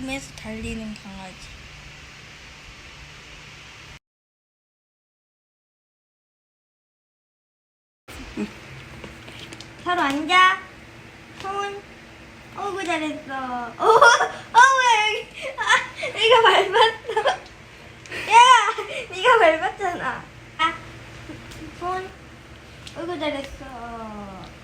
꿈에서 달리는 강아지. 바로 앉아. 손. 어구 잘했어. 어, 어 뭐야 여기. 아, 네가 밟았어. 야, 네가 밟았잖아. 아, 손. 어구 잘했어.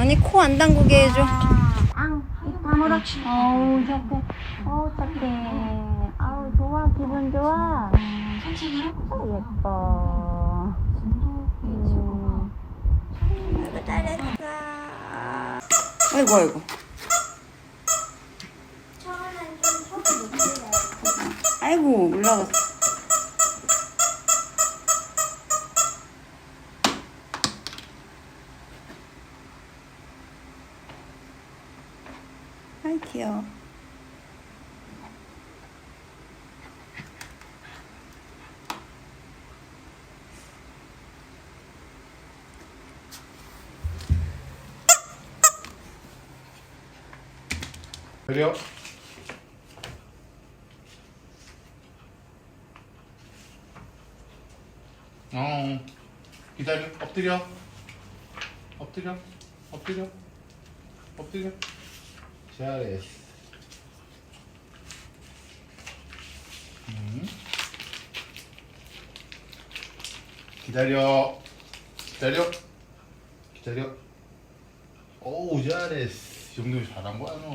아니 코 안 담그게 해줘. 앙, 다물어. 어우, 착해. 어우, 착해. 아우, 좋아. 기분 좋아. 어, 예뻐. 음. 아이고, 잘했어. 아이고 아이고. 아이고 올라갔어. 아이 귀여워. 그래요? 어 기다려. 엎드려. 엎드려. 엎드려. 엎드려 잘했어 음. 기다려. 기다려. 기다려. 오우 잘했어. 이 정도면 잘한 거야 너